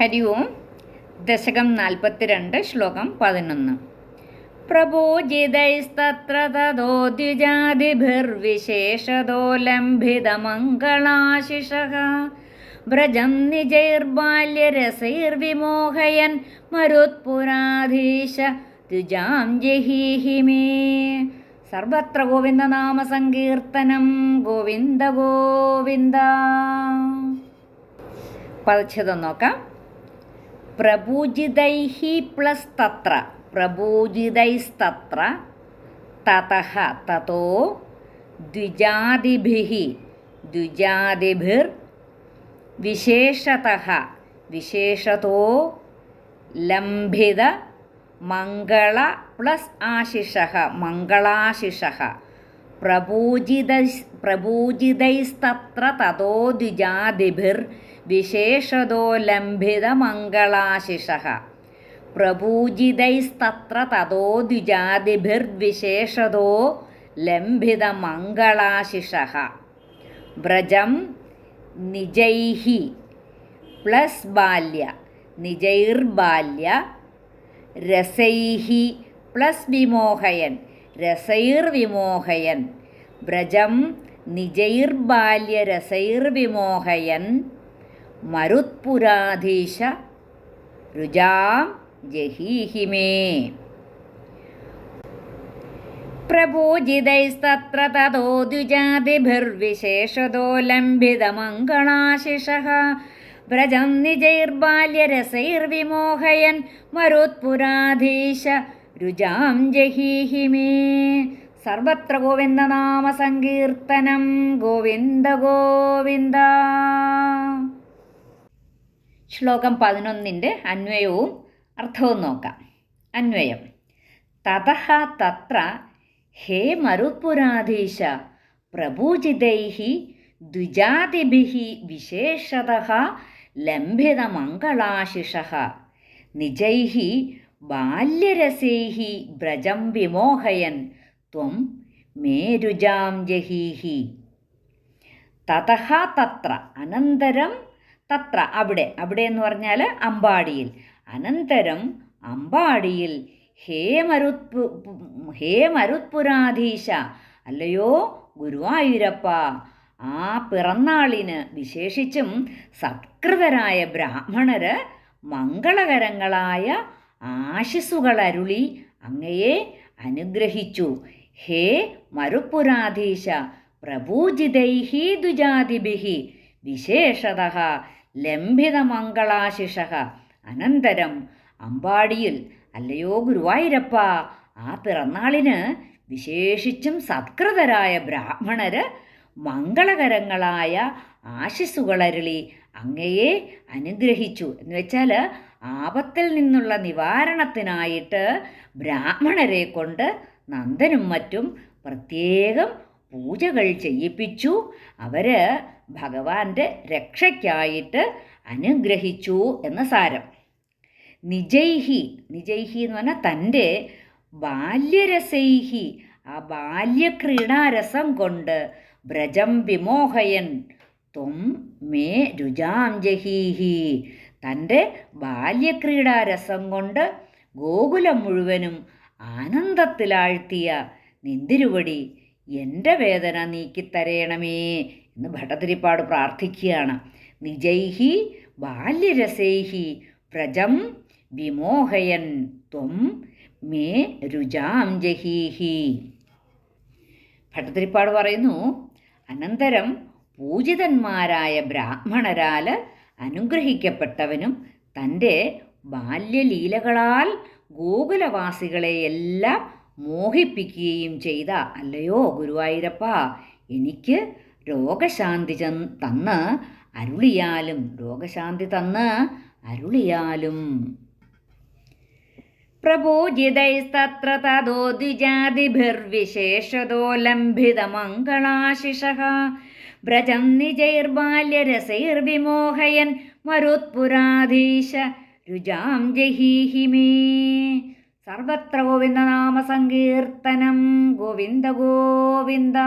ഹരി ഓം. ദശകം നാൽപ്പത്തിരണ്ട് ശ്ലോകം പതിനൊന്ന്. പ്രഭോജിതൈസ്തത്ര തതോ ദ്വിജാതിഭിർവിശേഷതോ ലംഭിതമംഗളാശിഷः വ്രജം നിജൈർബാല്യരസൈർവിമോഹയൻ മരുത്പുരാധീശ ദ്വിജാം ജഹീഹി മേ. സർവത്ര ഗോവിന്ദനാമ സങ്കീർത്തനം ഗോവിന്ദ ഗോവിന്ദ. പദച്ഛേദം നോക്കാം. പ്രപൂജിതൈഃ പ്ലസ് തത്ര. പ്രപൂജിതൈസ്തത്ര. തതഃ തതോ. ദ്വിജാതിഭിः. ദ്വിജാതിഭിർ. വിശേഷതഃ വിശേഷതോ. ലംഭിത. മംഗള പ്ലസ് ആശിഷ. മംഗളാശിഷഃ. പ്രപൂജിത പ്രപൂജിതൈസ്തത്ര തതോ ദ്വിജാതിഭിർ വിശേഷതോ ലംഭിത മംഗളാശിഷഃ. പ്രപൂജിതൈസ്തത്ര തതോ ദ്വിജാതിഭിർവിശേഷതോ ലംഭിത മംഗളാശിഷഃ. വ്രജം നിജൈഃ പ്ലസ് ബാല്യ നിജൈർബാല്യ രസൈഹി പ്ലസ് വിമോഹയൻ രസൈർവിമോഹയൻ. വ്രജം നിജൈർബാല്യരസൈർവിമോഹയൻ. മരുത്പുരാധീശ രുജാം ജഹീഹിമേ. പ്രപൂജിതൈസ്തത്ര തതോ ദ്വിജാതിഭിർവിശേഷതോ ലംഭിതമംഗളാശിഷഃ വ്രജം നിജൈർബാല്യരസൈർവിമോഹയൻ. മരുത്പുരാധീശ രുജാം ജഹീഹിമേ സർവത്ര ഗോവിന്ദനാമ സങ്കീർത്തനം. ഗോവിന്ദ ഗോവിന്ദ. ശ്ലോകം പതിനൊന്നിന്റെ അന്വയവും അർത്ഥവും നോക്കാം. അന്വയം. തതഃ തത്ര ഹേ മരുപുരാധീശ പ്രപൂജിതൈः ദ്വിജാതിഭിः വിശേഷതः ലംഭിതമംഗളാശിഷ നിജൈः ബാല്യരസൈः വ്രജം വിമോഹയൻ ത്വം മേരുജാം ജഹീഹി. തഥ തത്ര അനന്തരം തത്ര അവിടെ അവിടെ എന്ന് പറഞ്ഞാൽ അമ്പാടിയിൽ. അനന്തരം അമ്പാടിയിൽ. ഹേ മരുത്പു ഹേ മരുത്പുരാധീശ അല്ലയോ ഗുരുവായൂരപ്പ. ആ പിറന്നാളിന് വിശേഷിച്ചും സത്കൃതരായ ബ്രാഹ്മണര് മംഗളകരങ്ങളായ ആശിസുകളരുളി അങ്ങയെ അനുഗ്രഹിച്ചു. ഹേ മരുപ്പുരാധീശ ദുജാതിബിഹി വിശേഷത ലംഭിത മംഗളാശിഷ അനന്തരം അമ്പാടിയിൽ അല്ലയോ ഗുരുവായൂരപ്പ ആ പിറന്നാളിന് വിശേഷിച്ചും സത്കൃതരായ ബ്രാഹ്മണര് മംഗളകരങ്ങളായ ആശിസുകളരുളി അങ്ങയെ അനുഗ്രഹിച്ചു. എന്ന് വെച്ചാൽ ആപത്തിൽ നിന്നുള്ള നിവാരണത്തിനായിട്ട് ബ്രാഹ്മണരെ കൊണ്ട് നന്ദനും മറ്റും പ്രത്യേകം പൂജകൾ ചെയ്യിപ്പിച്ചു. അവർ ഭഗവാന്റെ രക്ഷയ്ക്കായിട്ട് അനുഗ്രഹിച്ചു എന്ന സാരം. നിജൈഹി നിജൈഹി എന്ന് പറഞ്ഞാൽ തന്റെ ബാല്യരസൈഹി ആ ബാല്യക്രീഡാരസം കൊണ്ട് വ്രജം വിമോഹയൻ ത്വം മേ രുജാം ജഹീഹി. തന്റെ ബാല്യക്രീഡാരസം കൊണ്ട് ഗോകുലം മുഴുവനും ആനന്ദത്തിലാഴ്ത്തിയ നിന്തിരുവടി എന്റെ വേദന നീക്കിത്തരയണമേ എന്ന് ഭട്ടതിരിപ്പാട് പ്രാർത്ഥിക്കുകയാണ്. നിജൈഹി ബാല്യരസൈഹി പ്രജം വിമോഹയൻ ത്വം മേ രുജാം ജഹീഹി. ഭട്ടതിരിപ്പാട് പറയുന്നു അനന്തരം പൂജിതന്മാരായ ബ്രാഹ്മണരാൽ അനുഗ്രഹിക്കപ്പെട്ടവനും തന്റെ ബാല്യലീലകളാൽ ഗോകുലവാസികളെയെല്ലാം മോഹിപ്പിക്കുകയും ചെയ്ത അല്ലയോ ഗുരുവായൂരപ്പ? എനിക്ക് രോഗശാന്തി തന്ന് അരുളിയാലും രോഗശാന്തി തന്ന് അരുളിയാലും. പ്രപൂജിതൈസ്തത്ര തതോ ദ്വിജാതിഭിർവിശേഷതോ വ്രജം നിജൈർബാല്യരസൈർവിമോഹയൻ മരുത്പുരാധീശ രുജാം ജഹീഹി മേ സർവത്ര ഗോവിന്ദനാമസങ്കീർത്തനം ഗോവിന്ദ ഗോവിന്ദ.